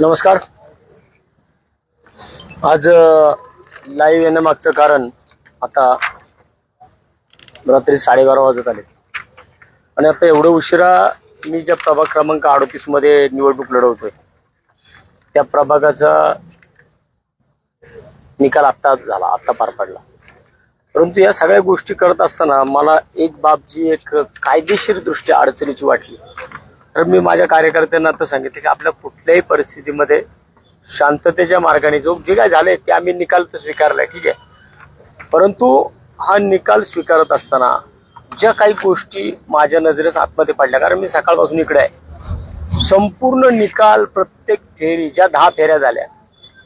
नमस्कार. आज लाईव्ह येण्यामागचं कारण आता रात्री साडेबारा वाजत आले. आणि आता एवढं उशिरा मी ज्या प्रभाग क्रमांक अडोतीसमध्ये निवडणूक लढवतोय त्या प्रभागाचा निकाल आत्ता झाला आत्ता पार पडला. परंतु या सगळ्या गोष्टी करत असताना मला एक बाब जी एक कायदेशीर दृष्ट्या अडचणीची वाटली. तर मी माझ्या कार्यकर्त्यांना आता सांगितलं की आपल्या कुठल्याही परिस्थितीमध्ये शांततेच्या मार्गाने जो जे काय झालंय ते आम्ही निकाल तर स्वीकारलाय ठीक आहे. परंतु हा निकाल स्वीकारत असताना ज्या काही गोष्टी माझ्या नजरेस आतमध्ये पडल्या कारण मी सकाळपासून इकडे आहे. संपूर्ण निकाल प्रत्येक फेरी ज्या दहा फेऱ्या झाल्या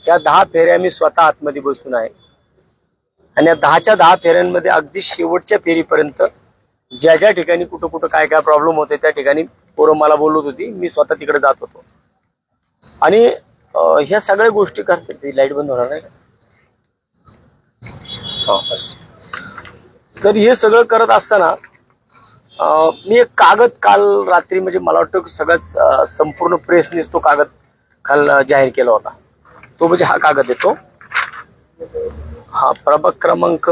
त्या दहा फेऱ्या मी स्वतः आतमध्ये बसून आहे. आणि या दहाच्या दहा फेऱ्यांमध्ये अगदी शेवटच्या फेरीपर्यंत ज्या ज्या ठिकाणी कुठं कुठं काय काय प्रॉब्लेम होते त्या ठिकाणी पोरं मला बोलत होती. मी स्वतः तिकडे जात होतो. आणि ह्या सगळ्या गोष्टी करते लाइट बंद होणार नाही हो, बस. तर हे सगळं करत असताना मी एक कागद काल रात्री म्हणजे मला वाटतं सगळ्याच संपूर्ण प्रेसनीच तो कागद काल जाहीर केला होता. तो म्हणजे हा कागद येतो हा प्रभाग क्रमांक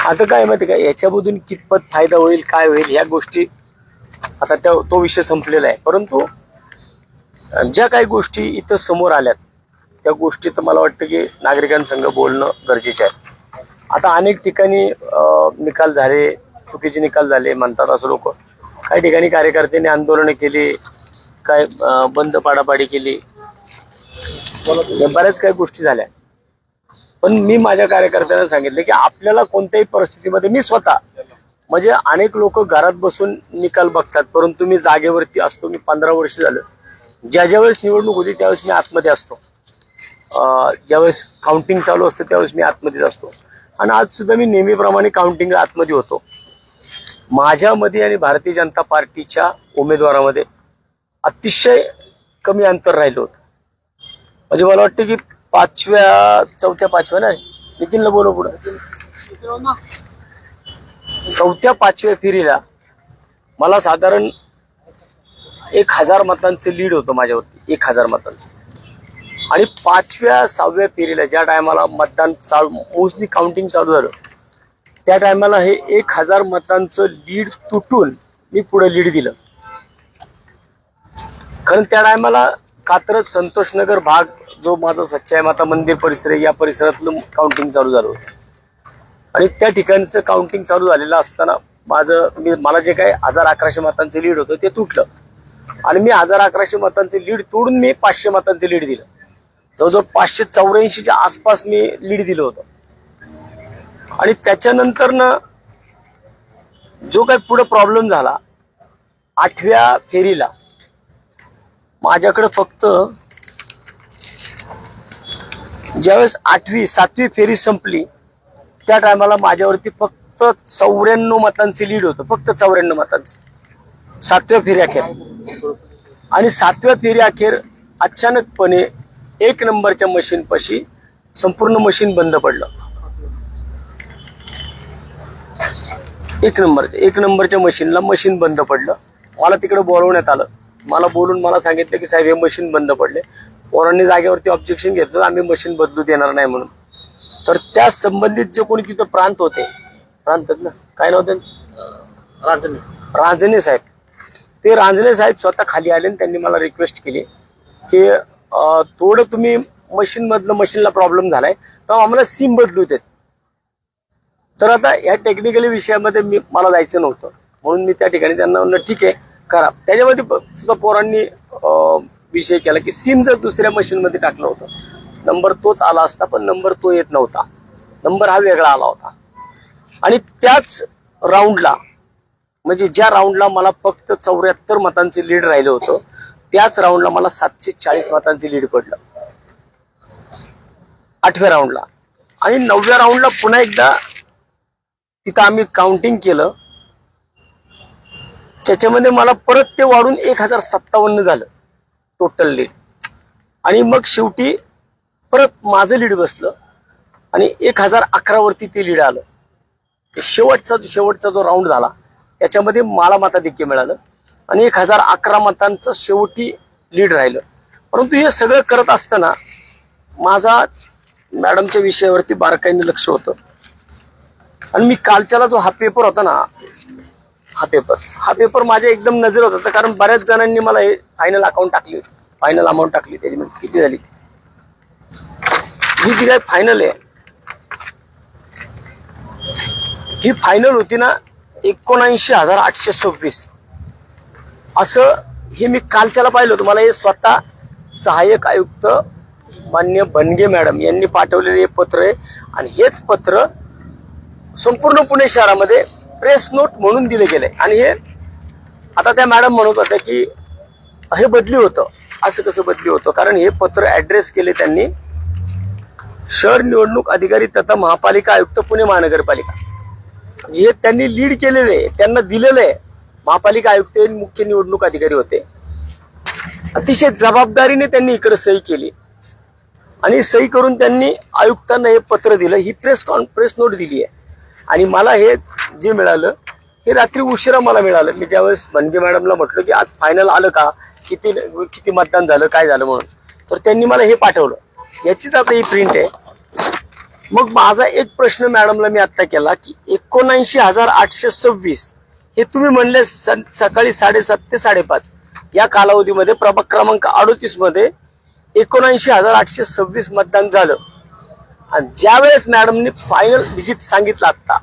आता काय माहिती का? याच्यामधून कितपत फायदा होईल काय होईल या गोष्टी आता त्या तो विषय संपलेला आहे. परंतु ज्या काही गोष्टी इथं समोर आल्यात त्या गोष्टी तर मला वाटतं की नागरिकांसंग बोलणं गरजेचे आहे. आता अनेक ठिकाणी निकाल झाले चुकीचे निकाल झाले म्हणतात असं लोक. काही ठिकाणी कार्यकर्त्यांनी आंदोलनं केली काय बंद पाडापाडी केली. बऱ्याच काही गोष्टी झाल्या. पण मी माझ्या कार्यकर्त्यांना सांगितले की आपल्याला कोणत्याही परिस्थितीमध्ये मी स्वतः म्हणजे अनेक लोक घरात बसून निकाल बघतात परंतु मी जागेवरती असतो मी पंधरा वर्ष झालं. ज्या ज्या वेळेस निवडणूक होती त्यावेळेस मी आतमध्ये असतो. ज्यावेळेस काउंटिंग चालू असतं त्यावेळेस मी आतमध्येच असतो. आणि आज सुद्धा मी नेहमीप्रमाणे काउंटिंग आतमध्ये होतो. माझ्यामध्ये आणि भारतीय जनता पार्टीच्या उमेदवारामध्ये अतिशय कमी अंतर राहिलं होतं. म्हणजे मला वाटतं की पाचव्या चौथ्या पाचव्या नाही नितीनला बोलव पुढं. चौथ्या पाचव्या फेरीला मला साधारण एक हजार मतांचं लीड होतं माझ्यावरती एक हजार मतांचं. आणि पाचव्या सहाव्या फेरीला ज्या टायमाला मतदान चालू मोस्टली काउंटिंग चालू झालं त्या टायमाला हे एक हजार मतांचं लीड तुटून मी पुढे लीड दिलं. कारण त्या टायमाला कात्रज संतोषनगर भाग जो माझा सच्चाई माता मंदिर परिसर आहे या परिसरातलं काउंटिंग चालू झालं होतं. आणि त्या ठिकाणचं काउंटिंग चालू झालेलं असताना माझं मी मला जे काही हजार अकराशे मतांचं लीड होतं ते तुटलं. आणि मी हजार अकराशे मतांचं लीड तोडून मी पाचशे मतांचं लीड दिलं. जवळजवळ पाचशे चौऱ्याऐंशीच्या आसपास मी लीड दिलं होतं. आणि त्याच्यानंतर ना जो काही पुढे प्रॉब्लेम झाला आठव्या फेरीला माझ्याकडे फक्त ज्यावेळेस आठवी सातवी फेरी संपली त्या टायमाला माझ्यावरती फक्त चौऱ्याण्णव मतांचे लीड होतं फक्त चौऱ्याण्णव मतांचं. सातव्या फेरी अखेर. आणि सातव्या फेरी अखेर अचानकपणे एक नंबरच्या मशीनपाशी संपूर्ण मशीन बंद पडलं. एक नंबर एक नंबरच्या मशीनला मशीन बंद पडलं. मला तिकडे बोलवण्यात आलं. मला बोलून मला सांगितलं की साहेब हे मशीन बंद पडले. पोरांनी जागेवरती ऑब्जेक्शन घेतलं आम्ही मशीन बदलू देणार नाही म्हणून. तर त्या संबंधित जे कोणी तिथं प्रांत होते प्रांत ना? काय नाव त्यांचं? रांजणे. रांजणे साहेब. ते रांजणे साहेब स्वतः खाली आले आणि त्यांनी मला रिक्वेस्ट केली की थोडं तुम्ही मशीन मधलं मशीनला प्रॉब्लेम झालाय तर आम्हाला सिम बदलू देत. तर आता या टेक्निकली विषयामध्ये मी मला जायचं नव्हतं. म्हणून मी त्या ठिकाणी त्यांना म्हणलं ठीक आहे करा. त्याच्यामध्ये सुद्धा पोरांनी विषय केला की सिम जर दुसऱ्या मशीन मध्ये टाकलं होतं नंबर तोच आला असता पण नंबर तो येत नव्हता. नंबर हा वेगळा आला होता. आणि त्याच राऊंडला म्हणजे ज्या राऊंडला मला फक्त चौऱ्याहत्तर मतांचे लीड राहिलं होतं त्याच राऊंडला मला सातशे चाळीस मतांचे लीड पडलं. आठव्या राऊंडला आणि नवव्या राऊंडला पुन्हा एकदा तिथं आम्ही काउंटिंग केलं. त्याच्यामध्ये मला परत ते वाढून एक हजार सत्तावन्न झालं टोटल लीड आणि मग शेवटी परत माझं लीड बसलं आणि एक हजार अकरावरती ते लीड आलं. शेवटचा शेवटचा जो राऊंड झाला त्याच्यामध्ये मला मताधिक्य मिळालं आणि एक हजार अकरा मतांचं शेवटी लीड राहिलं. परंतु हे सगळं करत असताना माझा मॅडमच्या विषयावरती बारकाईने लक्ष होतं. आणि मी कालच्याला जो हा पेपर होता ना हा पेपर हा पेपर माझ्या एकदम नजर होता. कारण बऱ्याच जणांनी मला हे फायनल अकाउंट टाकली होती. फायनल अमाऊंट टाकली त्याची म्हणजे किती झाली? ही जी काय फायनल आहे ही फायनल होती ना एकोणऐंशी हजार आठशे सव्वीस. असं हे मी कालच्याला पाहिलं होतं. मला हे स्वतः सहाय्यक आयुक्त मान्य बनगे मॅडम यांनी पाठवलेले हे पत्र आहे. आणि हेच पत्र संपूर्ण पुणे शहरामध्ये प्रेस नोट म्हणून दिले गेले. आणि हे आता त्या मॅडम म्हणत होत्या की हे बदली होतं. असं कसं बदली होतं? कारण हे पत्र ऍड्रेस केले त्यांनी. शहर निवडणूक अधिकारी तथा महापालिका आयुक्त पुणे महानगरपालिका. हे त्यांनी लीड केलेले आहे, त्यांना दिलेलं आहे महापालिका आयुक्त मुख्य निवडणूक अधिकारी होते. अतिशय जबाबदारीने त्यांनी इकडे सही केली. आणि सही करून त्यांनी आयुक्तांना हे पत्र दिलं. ही प्रेस कॉन प्रेस नोट दिली आहे आणि मला हे जे मिळालं हे रात्री उशिरा मला मिळालं. मी ज्यावेळेस भनगे मॅडमला म्हटलं की आज फायनल आलं का? किती किती मतदान झालं काय झालं म्हणून. तर त्यांनी मला हे पाठवलं. याचीच आता ही प्रिंट आहे. मग माझा एक प्रश्न मॅडमला मी आत्ता केला की एकोणऐंशी हजार आठशे सव्वीस हे तुम्ही म्हणले स- सकाळी साडेसात ते साडेपाच. या कालावधीमध्ये प्रभाग क्रमांक अडोतीसमध्ये एकोणऐंशी हजार आठशे सव्वीस मतदान झालं. आणि ज्यावेळेस मॅडमनी फायनल डिजिट सांगितलं आता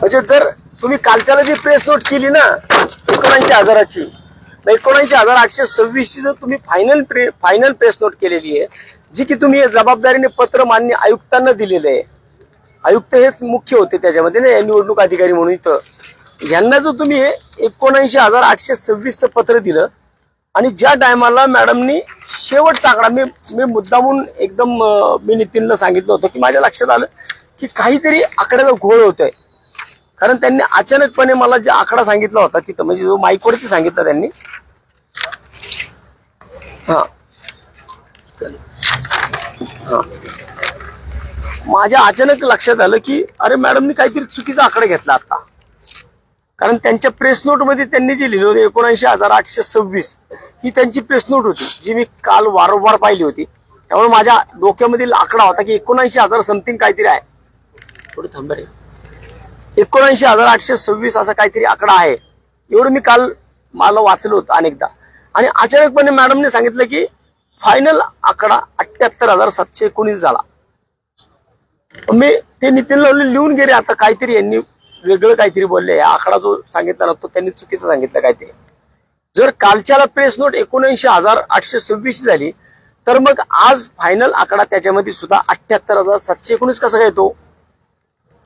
म्हणजे जर तुम्ही कालच्याला जी प्रेस नोट केली ना एकोणऐंशी हजाराची एकोणऐंशी हजार आठशे सव्वीसची जर तुम्ही फायनल प्रे फायनल प्रेस नोट केलेली आहे जी की तुम्ही हे जबाबदारीने पत्र मान्य आयुक्तांना दिलेलं आहे. आयुक्त हेच मुख्य होते त्याच्यामध्ये ना निवडणूक अधिकारी म्हणून इथं. यांना जो तुम्ही हे एकोणऐंशी हजार आठशे सव्वीसचं पत्र दिलं आणि ज्या टायमाला मॅडमनी शेवटचा आकडा मी मी मुद्दामून एकदम मी नितीनला सांगितलं होतं की माझ्या लक्षात आलं की काहीतरी आकड्याला घोळ होतोय. कारण त्यांनी अचानकपणे मला जे आकडा सांगितला होता तिथं म्हणजे जो माईकवरती सांगितला त्यांनी. हा. हा. माझ्या अचानक लक्षात आलं की अरे मॅडमनी काहीतरी चुकीचा आकडा घेतला आता. कारण त्यांच्या प्रेस नोटमध्ये त्यांनी जे लिहिलं होतं एकोणऐंशी हजार आठशे सव्वीस ही त्यांची प्रेस नोट होती जी मी काल वारंवार पाहिली होती. त्यामुळे माझ्या डोक्यामधील आकडा होता की एकोणऐंशी हजार समथिंग काहीतरी आहे. थोडं थांबा रे एकोणऐंशी हजार आठशे सव्वीस असा काहीतरी आकडा आहे. एवढं मी काल मला वाचलं होतं अनेकदा. आणि अचानकपणे मॅडमने सांगितलं की फायनल आकडा अठ्याहत्तर हजार सातशे एकोणीस झाला. मी ते नितीनला म्हणलं, लिहून गेले आता काहीतरी यांनी वेगळं काहीतरी बोलले. आकडा जो सांगितला ना तो त्यांनी चुकीचं सांगितलं काहीतरी. जर कालच्याला प्रेस नोट एकोणऐंशी हजार आठशे सव्वीस झाली तर मग आज फायनल आकडा त्याच्यामध्ये सुद्धा अठ्याहत्तर हजार सातशे एकोणीस कसा काय येतो?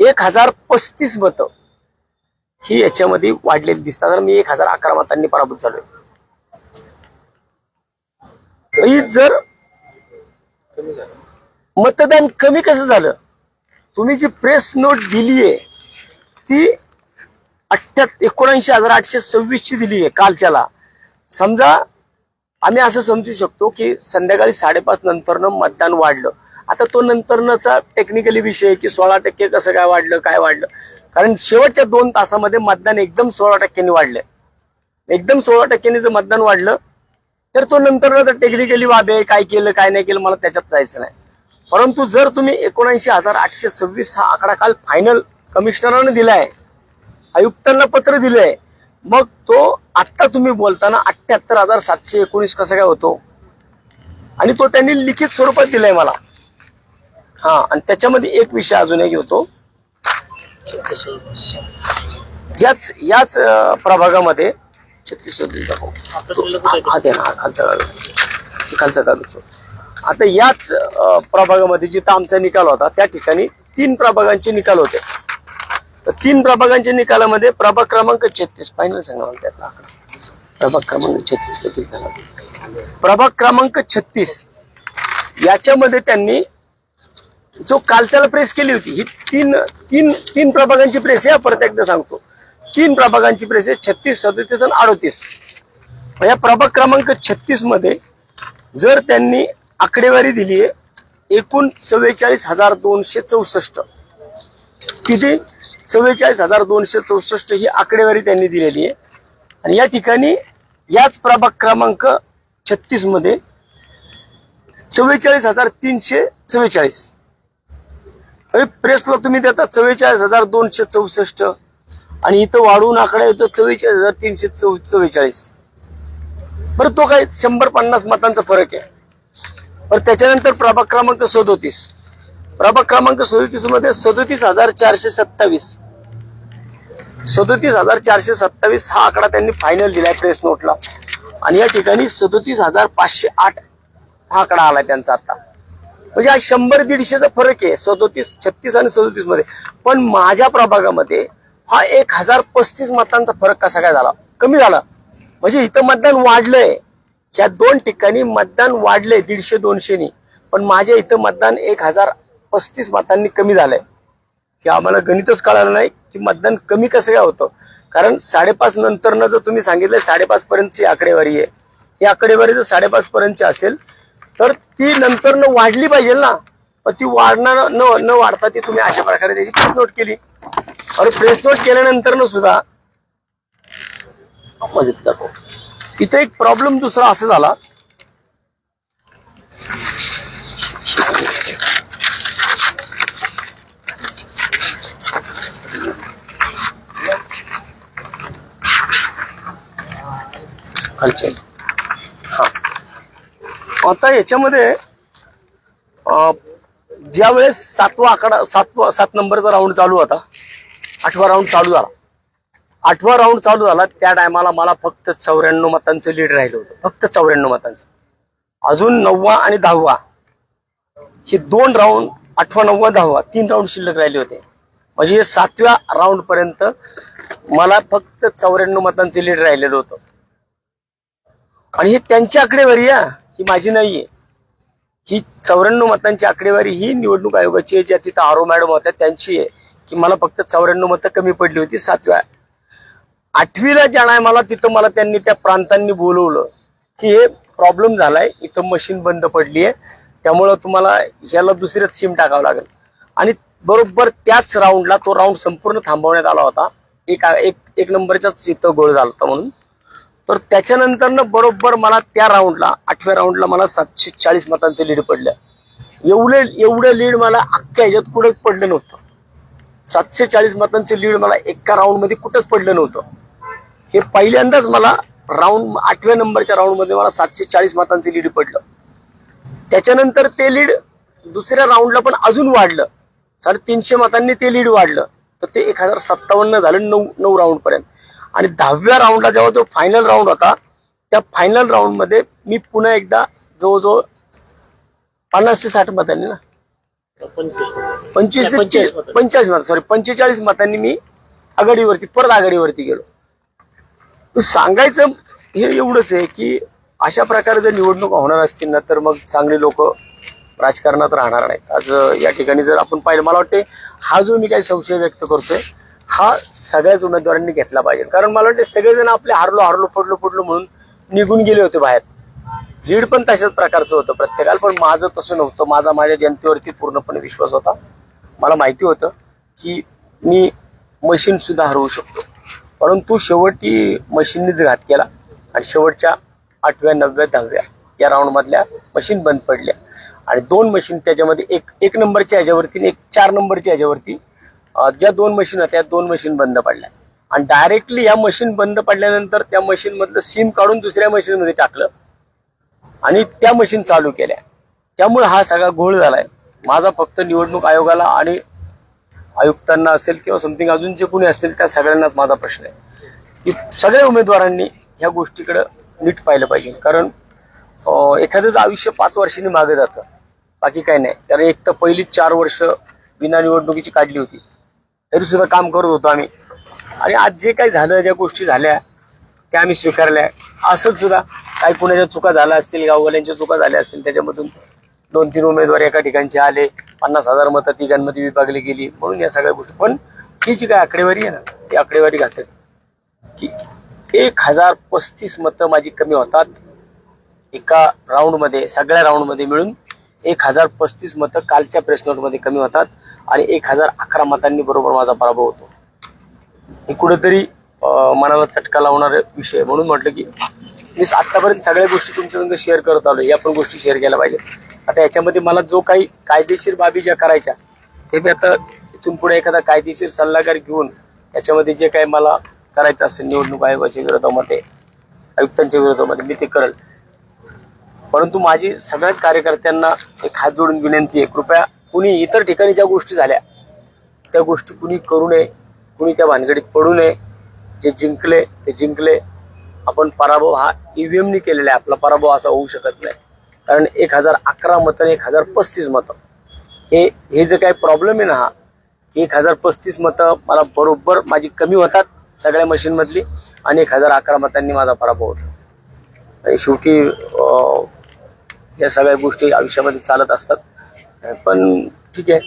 एक हजार पस्तीस मतं ही याच्यामध्ये वाढलेली दिसतात. तर मी एक हजार अकरा मतांनी पराभूत झालोय. जर मतदान कमी कसं झालं? तुम्ही जी प्रेस नोट दिली आहे ती अठ्ठ्याहत्तर एकोणऐंशी हजार आठशे सव्वीस ची दिली आहे कालच्याला. समजा आम्ही असं समजू शकतो की संध्याकाळी साडेपाच नंतरनं मतदान वाढलं. आता तो नंतरनचा टेक्निकली विषय आहे की सोळा टक्के कसं काय वाढलं काय वाढलं? कारण शेवटच्या दोन तासामध्ये मतदान एकदम सोळा टक्क्यांनी वाढलंय. एकदम सोळा टक्क्यांनी जर मतदान वाढलं तर तो नंतर टेक्निकली वाबे आहे काय केलं काय नाही केलं मला त्याच्यात जायचं नाही. परंतु जर तुम्ही एकोणऐंशी हजार आठशे सव्वीस हा आकडा काल फायनल कमिशनरानं दिलाय. आयुक्तांना पत्र दिलंय. मग तो आत्ता तुम्ही बोलताना अठ्ठ्याहत्तर हजार सातशे एकोणीस कसा काय होतो? आणि तो त्यांनी लिखित स्वरूपात दिलाय मला. हा आणि त्याच्यामध्ये एक विषय अजून एक होतो याच याच प्रभागामध्ये छत्तीस हा हा खालचा खालचा कागद आता याच प्रभागामध्ये जिथं आमचा निकाल होता त्या ठिकाणी तीन प्रभागांचे निकाल होते. तीन प्रभागांच्या निकालामध्ये प्रभाग क्रमांक छत्तीस. फायनल सांगा मला त्यातला प्रभाग क्रमांक छत्तीस प्रभाग क्रमांक छत्तीस. याच्यामध्ये त्यांनी जो कालच्याला प्रेस केली होती ही तीन तीन तीन प्रभागांची प्रेस आहे परत एकदा सांगतो. तीन प्रभागांची प्रेस आहे छत्तीस सदतीस आणि अडोतीस. या प्रभाग क्रमांक छत्तीसमध्ये जर त्यांनी आकडेवारी दिली आहे एकूण चव्वेचाळीस हजार दोनशे चौसष्ट. किती? चव्वेचाळीस हजार दोनशे चौसष्ट ही आकडेवारी त्यांनी दिलेली आहे. आणि या ठिकाणी याच प्रभाग क्रमांक छत्तीसमध्ये चव्वेचाळीस हजार तीनशे चव्वेचाळीस. अरे प्रेसला तुम्ही देता चव्वेचाळीस हजार दोनशे चौसष्ट. आणि इथं वाढवून आकडा येतो चव्वेचाळीस हजार तीनशे चौ चव्वेचाळीस. बरं तो काय शंभर पन्नास मतांचा फरक आहे. बरं त्याच्यानंतर प्रभाग क्रमांक सदोतीस. प्रभाग क्रमांक सदोतीसमध्ये सदोतीस हजार चारशे सत्तावीस. सदोतीस हजार चारशे सत्तावीस हा आकडा त्यांनी फायनल दिलाय प्रेस नोटला आणि या ठिकाणी सदोतीस हजार पाचशे आठ हा आकडा आलाय त्यांचा आता. म्हणजे हा शंभर दीडशेचा फरक आहे सदोतीस छत्तीस आणि सदोतीसमध्ये. पण माझ्या प्रभागामध्ये हा एक हजार पस्तीस मतांचा फरक कसा काय झाला? कमी झाला. म्हणजे इथं मतदान वाढलंय. या दोन ठिकाणी मतदान वाढलंय दीडशे दोनशेनी. पण माझ्या इथं मतदान एक हजार पस्तीस मतांनी कमी झालंय. की आम्हाला गणितच कळालं नाही की मतदान कमी कसं काय होतं. कारण साडेपाच नंतरनं जर तुम्ही सांगितलं साडेपाच पर्यंतची आकडेवारी आहे. ही आकडेवारी जर साडेपाच पर्यंतची असेल तर ती नंतरनं वाढली पाहिजे ना. पण ती वाढणार न न वाढता ती तुम्ही अशा प्रकारे त्याची प्रेस नोट केली. आणि प्रेस नोट केल्यानंतर सुद्धा मजेत इथे एक प्रॉब्लेम दुसरा असा झाला. खालचे हा. आता याच्यामध्ये ज्या वेळेस सातवा आकडा सातवा सात नंबरचा राऊंड चालू होता आठवा राऊंड चालू झाला. आठवा राऊंड चालू झाला त्या टायमाला मला फक्त चौऱ्याण्णव मतांचं लीड राहिलं होतं. फक्त चौऱ्याण्णव मतांचं. अजून नववा आणि दहावा हे दोन राऊंड आठवा नववा दहावा तीन राऊंड शिल्लक राहिले होते. म्हणजे हे सातव्या राऊंड पर्यंत मला फक्त चौऱ्याण्णव मतांचं लीड राहिलेलं होतं. आणि ही त्यांची आकडेवारी आहे ही माझी नाहीये. ही चौऱ्याण्णव मतांची आकडेवारी ही निवडणूक आयोगाची आहे ज्या तिथं आरो मॅडम होत्या त्यांची आहे. की मला फक्त चौऱ्याण्णव मतं कमी पडली होती सातव्या. आठवीला ज्या मला तिथं मला त्यांनी त्या प्रांतांनी बोलवलं की हे प्रॉब्लेम झालाय इथं मशीन बंद पडली आहे त्यामुळं तुम्हाला ह्याला दुसऱ्याच सिम टाकावं लागेल. आणि बरोबर त्याच राऊंडला तो राऊंड संपूर्ण थांबवण्यात आला होता. एक एक एक नंबरचाच इथं गोळ झाला होता म्हणून. तर त्याच्यानंतरनं बरोबर मला त्या राऊंडला आठव्या राऊंडला मला सातशे चाळीस मतांचं लीड पडलं. एवढे एवढं लीड मला अख्ख्या ह्याच्यात कुठंच पडलं नव्हतं. सातशे चाळीस मतांचं लीड मला एका राऊंडमध्ये कुठंच पडलं नव्हतं. हे पहिल्यांदाच मला राऊंड आठव्या नंबरच्या राऊंडमध्ये मला सातशे चाळीस मतांचं लीड पडलं. त्याच्यानंतर ते लीड दुसऱ्या राऊंडला पण अजून वाढलं. साडेतीनशे मतांनी ते लीड वाढलं. तर ते एक हजार सत्तावन्न झालं नऊ नऊ राऊंड पर्यंत. आणि दहाव्या राऊंडला जेव्हा जो फायनल राऊंड होता त्या फायनल राऊंडमध्ये मी पुन्हा एकदा जवळजवळ पन्नास ते साठ मतांनी ना. पंचवीस. पंचेचाळीस मतं. सॉरी पंचेचाळीस मतांनी मी आघाडीवरती परत आघाडीवरती गेलो. सांगायचं हे एवढंच आहे की अशा प्रकारे जर निवडणुका होणार असतील ना तर मग चांगली लोक राजकारणात राहणार नाहीत. आज या ठिकाणी जर आपण पाहिलं मला वाटते हा जो मी काही संशय व्यक्त करतोय हा सगळ्याच उमेदवारांनी घेतला पाहिजे. कारण मला वाटते सगळेजण आपले हारलो हारलो पडलो पडलो म्हणून निघून गेले होते बाहेर. लीड पण तशाच प्रकारचं होतं प्रत्येकाला पण माझं तसं नव्हतं. माझा माझ्या जनतेवरती पूर्णपणे विश्वास होता. मला माहिती होतं की मी मशीन सुद्धा हरवू शकतो. परंतु शेवटी मशीननीच घात केला आणि शेवटच्या आठव्या नवव्या दहाव्या या राऊंडमधल्या मशीन बंद पडल्या. आणि दोन मशीन त्याच्यामध्ये एक एक नंबरच्या ह्याच्यावरती आणि एक चार नंबरच्या ह्याच्यावरती ज्या दोन मशीन होत्या त्या दोन मशीन बंद पडल्या. आणि डायरेक्टली या मशीन बंद पडल्यानंतर त्या मशीन मधलं सिम काढून दुसऱ्या मशीन मध्ये टाकलं. आणि त्या मशीन चालू केल्या. त्यामुळे हा सगळा घोळ झालाय. माझा फक्त निवडणूक आयोगाला आणि आयुक्तांना असेल किंवा समथिंग अजून जे कोणी असतील त्या सगळ्यांनाच माझा प्रश्न आहे. की सगळ्या उमेदवारांनी ह्या गोष्टीकडे नीट पाहिलं पाहिजे. कारण एखाद्याचं आयुष्य पाच वर्षांनी मागे जातं बाकी काही नाही. कारण एक तर पहिली चार वर्ष बिना निवडणुकीची काढली होती. तरी सुद्धा काम करत होतो आम्ही. आणि आज जे काही झालं ज्या गोष्टी झाल्या त्या आम्ही स्वीकारल्या. असंच सुद्धा काही कुणाच्या चुका झाल्या असतील गाववाल्यांच्या चुका झाल्या असतील त्याच्यामधून दोन तीन उमेदवार एका ठिकाणचे आले पन्नास हजार मतं तिघांमध्ये विभागली गेली म्हणून या सगळ्या गोष्टी. पण ही जी काय आकडेवारी आहे ना? ती आकडेवारी घातक. की एक हजार पस्तीस मतं माझी कमी होतात. एका राऊंडमध्ये सगळ्या राऊंडमध्ये मिळून एक हजार पस्तीस मतं कालच्या प्रेस नोटमध्ये कमी होतात. आणि एक हजार अकरा मतांनी बरोबर माझा पराभव होतो. हे कुठेतरी मनाला चटका लावणारा विषय म्हणून म्हटलं की मी आतापर्यंत सगळ्या गोष्टी तुमच्या संग शेअर करत आलो या पण गोष्टी शेअर केल्या पाहिजेत. आता याच्यामध्ये मला जो काही कायदेशीर बाबी ज्या करायच्या ते मी आता इथून पुढे एखादा कायदेशीर सल्लागार घेऊन त्याच्यामध्ये जे काही मला करायचं असेल निवडणूक आयोगाच्या विरोधामध्ये आयुक्तांच्या विरोधामध्ये मी ते करेल. परंतु माझी सगळ्याच कार्यकर्त्यांना एक हात जोडून विनंती आहे. कृपया कुणी इतर ठिकाणी ज्या गोष्टी झाल्या त्या गोष्टी कुणी करू नये कुणी त्या भानगडीत पडू नये. जे जिंकले ते जिंकले. आपण पराभव हा ईव्हीएमनी केलेला आहे. आपला पराभव असा होऊ शकत नाही. कारण एक हजार अकरा मतं आणि एक हजार पस्तीस मतं. हे हे जे काही प्रॉब्लेम आहे ना हा एक हजार पस्तीस मतं मला बरोबर माझी कमी होतात सगळ्या मशीनमधली आणि एक हजार अकरा मतांनी माझा पराभव होतो. आणि शेवटी या सगळ्या गोष्टी आयुष्यामध्ये चालत असतात. पण ठीक आहे.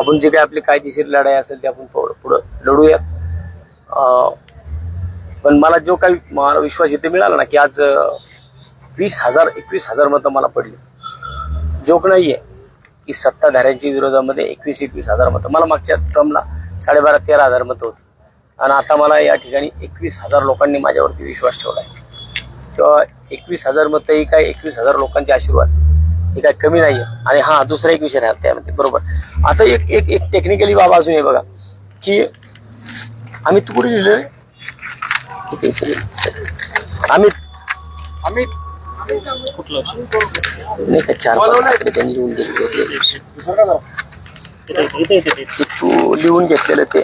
आपण जे काही आपली कायदेशीर लढाई असेल ते आपण पुढं पुढं लढूयात. पण मला जो काही मला विश्वास इथे मिळाला ना की आज वीस हजार एकवीस हजार मतं मला पडली. जोक नाहीये की सत्ताधाऱ्यांच्या विरोधामध्ये एकवीस एकवीस हजार मतं. मला मागच्या टर्मला साडेबारा तेरा हजार मतं होती. आणि आता मला या ठिकाणी एकवीस हजार लोकांनी माझ्यावरती विश्वास ठेवला आहे किंवा एकवीस हजार मतं ही काय एकवीस हजार लोकांचे आशीर्वाद? हे काय कमी नाहीये. आणि हा दुसरा एक विषय राहत त्यामध्ये. बरोबर. आता एक एक एक टेक्निकली बाबा अजून आहे बघा की आम्ही तू कुठे लिहिलं रे? अमित. आम्ही नाही का चार त्यांनी लिहून घेतले इथे इथे इथे इथे. की तू लिहून घेतलेलं ते.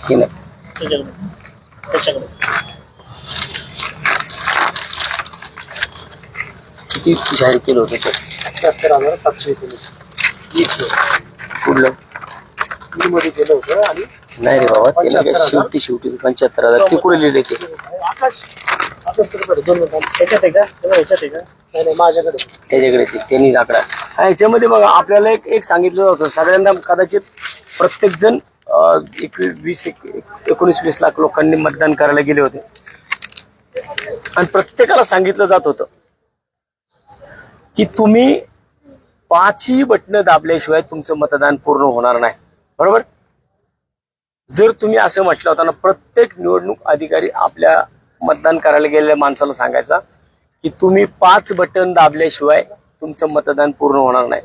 नाही त्याच्याकडे त्याच्याकडे किती जाहीर केलं होतं? ते अठ्याहत्तर हजार सातशे एकोणीस कुठलं? मध्ये केलं होतं आणि नाही रे बाबा ते नाही का 75,000. शेवटी शेवटी पंच्याहत्तर हजार ते कुठे लिहिले ते? आकाश आकाश तुझ्याकडे दोन मिनिटं. त्याच्यात आहे का? तेव्हा ह्याच्यात आहे का? नाही नाही माझ्याकडे त्याच्याकडे ते त्यांनी आकडा हा, याच्यामध्ये बघा आपल्याला एक एक सांगितलं होतं. सगळ्यांना कदाचित प्रत्येक जण एकवीस वीस एक- एक- एकोणीस वीस लाख लोकांनी मतदान करायला गेले होते. आणि प्रत्येकाला सांगितलं जात होतं. की तुम्ही पाचही बटणं दाबल्याशिवाय तुमचं मतदान पूर्ण होणार नाही. बरोबर? जर तुम्ही असं म्हटलं होतं ना प्रत्येक निवडणूक अधिकारी आपल्या मतदान करायला गेलेल्या माणसाला सांगायचा की तुम्ही पाच बटन दाबल्याशिवाय तुमचं मतदान पूर्ण होणार नाही.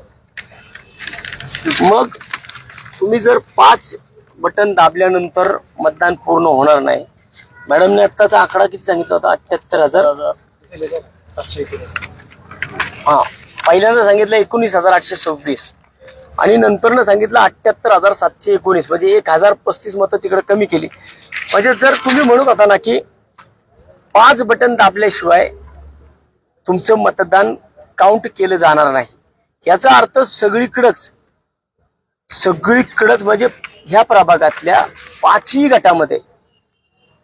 मग तुम्ही जर पाच बटन दाबल्यानंतर मतदान पूर्ण होणार नाही. मॅडमने आत्ताचा आकडा किती सांगितला होता? अठ्याहत्तर हजार. हां. पहिल्यांदा सांगितलं एकोणीस हजार आठशे सव्वीस. आणि नंतरनं सांगितलं अठ्याहत्तर हजार सातशे एकोणीस. म्हणजे एक हजार पस्तीस मतं तिकडे कमी केली. म्हणजे जर तुम्ही म्हणत होता ना की पाच बटन दाबल्याशिवाय तुमचं मतदान काउंट केलं जाणार नाही. याचा अर्थ सगळीकडंच सगळीकडंच म्हणजे ह्या प्रभागातल्या पाचही गटामध्ये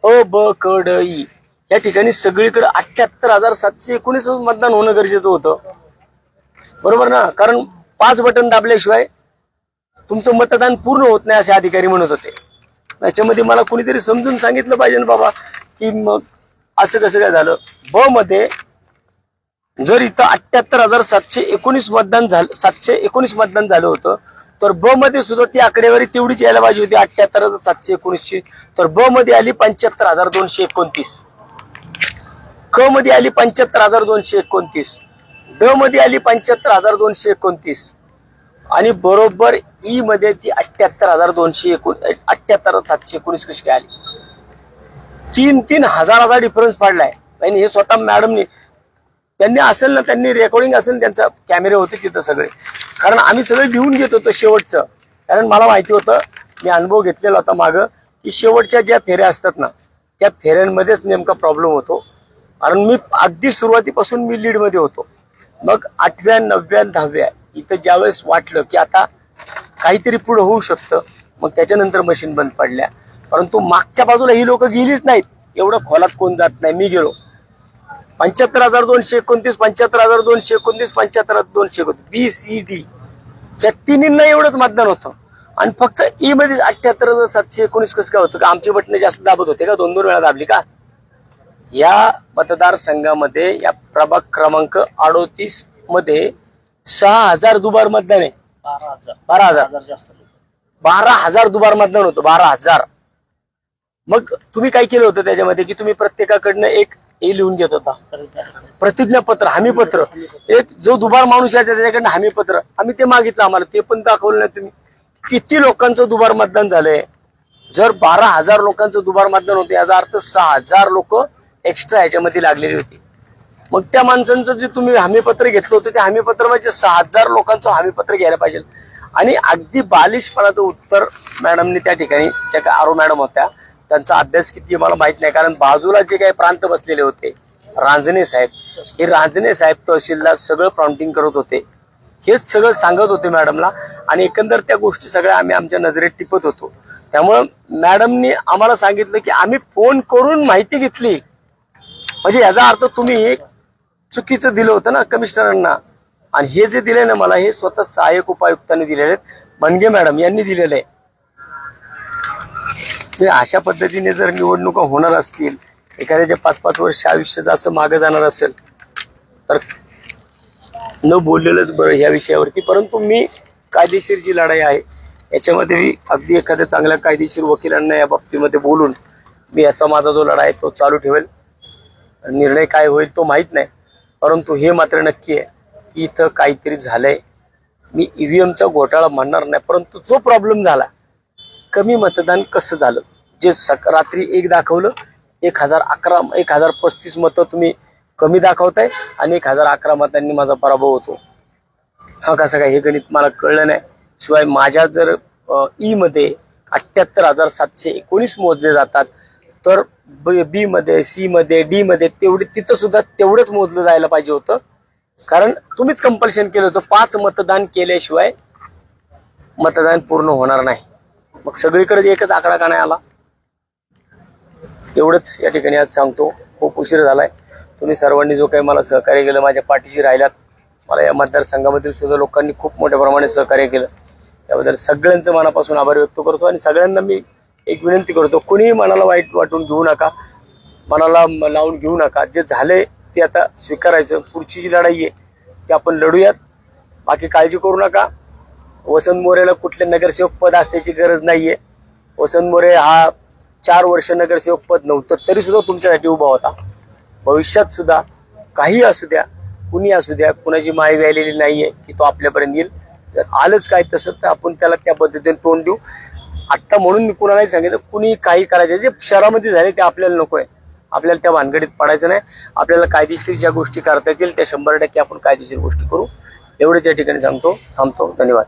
अ ब क ड ई या ठिकाणी सगळीकडे अठ्याहत्तर हजार सातशे एकोणीस मतदान होणं गरजेचं होतं. बरोबर ना? कारण पाच बटन दाबल्याशिवाय तुमचं मतदान पूर्ण होत नाही असे अधिकारी म्हणत होते. याच्यामध्ये मला कुणीतरी समजून सांगितलं पाहिजे ना बाबा की मग असं कसं काय झालं? ब मध्ये जर इथं अठ्याहत्तर हजार सातशे एकोणीस मतदान झालं सातशे एकोणीस मतदान झालं होतं तर ब मध्ये सुद्धा ती आकडेवारी तेवढीच यायला पाहिजे होती अठ्याहत्तर हजार सातशे एकोणीसची. तर ब मध्ये आली पंच्याहत्तर हजार दोनशे एकोणतीस. क मध्ये आली पंच्याहत्तर हजार दोनशे एकोणतीस. ड मध्ये आली पंच्याहत्तर हजार दोनशे एकोणतीस. आणि बरोबर ई मध्ये ती अठ्याहत्तर हजार दोनशे एकोण अठ्याहत्तर सातशे एकोणीस कशी काय आली? तीन तीन हजाराचा डिफरन्स पडलाय. आणि हे स्वतः मॅडमनी त्यांनी असेल ना त्यांनी रेकॉर्डिंग असेल त्यांचा कॅमेरे होते तिथं सगळे. कारण आम्ही सगळे लिहून घेत होतो शेवटचं. कारण मला माहिती होतं मी अनुभव घेतलेला होता मागं की शेवटच्या ज्या फेऱ्या असतात ना त्या फेऱ्यांमध्येच नेमका प्रॉब्लेम होतो. कारण मी अगदी सुरुवातीपासून मी लीडमध्ये होतो. मग आठव्या नवव्या दहाव्या इथं ज्यावेळेस वाटलं की आता काहीतरी पुढं होऊ शकतं मग त्याच्यानंतर मशीन बंद पडल्या. परंतु मागच्या बाजूला ही लोक गेलीच नाहीत. एवढं खोलात कोण जात नाही. मी गेलो. पंच्याहत्तर हजार दोनशे एकोणतीस पंच्याहत्तर हजार दोनशे एकोणतीस पंच्याहत्तर हजार दोनशे एकोणतीस. बी सी डी या तिन्हींना एवढंच मतदान होतं. आणि फक्त e ई मध्ये अठ्याहत्तर हजार सातशे एकोणीस कसं काय होतं? का आमची बटणे जास्त दाबत होते का? दोन दोन वेळा दाबली का? या मतदारसंघामध्ये या प्रभाग क्रमांक अडोतीसमध्ये सहा हजार दुबार मतदान आहे. बारा हजार. बारा हजार. हजार जास्त लोक. बारा हजार दुबार मतदान होतं. बारा हजार. मग तुम्ही काय केलं होतं त्याच्यामध्ये की तुम्ही प्रत्येकाकडनं एक हे लिहून घेत होता? प्रतिज्ञापत्र हमीपत्र. एक जो दुबार माणूस यायचा त्याच्याकडनं हमीपत्र. आम्ही ते मागितलं आम्हाला. ते पण दाखवलं नाही तुम्ही. किती लोकांचं दुबार मतदान झालंय? जर बारा हजार लोकांचं दुबार मतदान होतं याचा अर्थ सहा हजार लोक एक्स्ट्रा ह्याच्यामध्ये लागलेली होती. मग त्या माणसांचं जे तुम्ही हमीपत्र घेतलं होतं ते हमीपत्र म्हणजे सहा हजार लोकांचं हमीपत्र घ्यायला पाहिजे. आणि अगदी बालिशपणाचं उत्तर मॅडमने त्या ठिकाणी ज्या काय आरो मॅडम होत्या त्यांचा अभ्यास किती मला माहीत नाही कारण बाजूला जे काही प्रांत बसलेले होते रांजणे साहेब हे रांजणे साहेब तहसीलदार सगळं प्राउंटिंग करत होते. हेच सगळं सांगत होते मॅडमला आणि एकंदर त्या गोष्टी सगळ्या आम्ही आमच्या नजरेत टिपत होतो. त्यामुळं मॅडमनी आम्हाला सांगितलं की आम्ही फोन करून माहिती घेतली. म्हणजे याचा अर्थ तुम्ही चुकीचं दिलं होतं ना कमिशनरांना आणि हे जे दिले ना मला हे स्वतः सहाय्यक उपायुक्तांनी दिलेले आहेत. म्हणजे बनगे मॅडम यांनी दिलेले आहे. म्हणजे अशा पद्धतीने जर निवडणुका होणार असतील एखाद्याच्या पाच पाच वर्ष आयुष्याचं असं मागं जाणार असेल तर न बोललेलंच बरं ह्या विषयावरती. परंतु मी कायदेशीर जी लढाई आहे याच्यामध्ये मी अगदी एखाद्या चांगल्या कायदेशीर वकिलांना या बाबतीमध्ये बोलून मी याचा माझा जो लढा आहे तो चालू ठेवेल. निर्णय काय होईल तो माहीत नाही. परंतु हे मात्र नक्की आहे की इथं काहीतरी झालंय. मी ईव्हीएमचा घोटाळा म्हणणार नाही परंतु जो प्रॉब्लेम झाला कमी मतदान कसं झालं? जे सक रात्री एक दाखवलं एक हजार अकरा एक हजार पस्तीस मतं तुम्ही कमी दाखवताय आणि एक हजार अकरा मतांनी माझा पराभव होतो. हा कसं काय हे गणित मला कळलं नाही. शिवाय माझ्या जर ईमध्ये e अठ्ठ्याहत्तर हजार सातशे एकोणीस मोजले जातात तर बी मध्ये सी मध्ये डी मध्ये तेवढे तिथं सुद्धा तेवढंच मोजलं जायला पाहिजे होतं. कारण तुम्हीच कंपल्शन केलं होतं पाच मतदान केल्याशिवाय मतदान पूर्ण होणार नाही. मग सगळीकडे एकच आकडा का नाही आला? एवढंच या ठिकाणी आज सांगतो. खूप उशीर झालाय. तुम्ही सर्वांनी जो काही मला सहकार्य केलं माझ्या पाठीशी राहिलात. मला या मतदारसंघामधील सुद्धा लोकांनी खूप मोठ्या प्रमाणात सहकार्य केलं. त्याबद्दल सगळ्यांचं मनापासून आभार व्यक्त करतो आणि सगळ्यांना मी एक विनंती करतो कोणीही मनाला वाईट वाटून घेऊ नका मनाला म- लावून घेऊ नका. जे झाले ते आता स्वीकारायचं. पुढची जी लढाई आहे ती आपण लढूयात. बाकी काळजी करू नका. वसंत मोरेला कुठले नगरसेवक पद असण्याची गरज नाहीये. वसंत मोरे हा चार वर्ष नगरसेवक पद नव्हतं तरी सुद्धा तुमच्यासाठी उभा होता. भविष्यात सुद्धा काही असू द्या कुणी असू द्या कुणाची माय व्यायलेली नाहीये की तो आपल्यापर्यंत येईल. जर आलंच काय तसं तर आपण त्याला त्या पद्धतीने तोंड देऊ. आत्ता म्हणून मी कुणालाही सांगितलं कुणी काही करायचं जे शहरामध्ये झाले ते आपल्याला नको आहे. आपल्याला त्या भानगडीत पडायचं नाही. आपल्याला कायदेशीर ज्या गोष्टी करता येतील त्या शंभर टक्के आपण कायदेशीर गोष्टी करू. एवढे त्या ठिकाणी सांगतो थांबतो. धन्यवाद.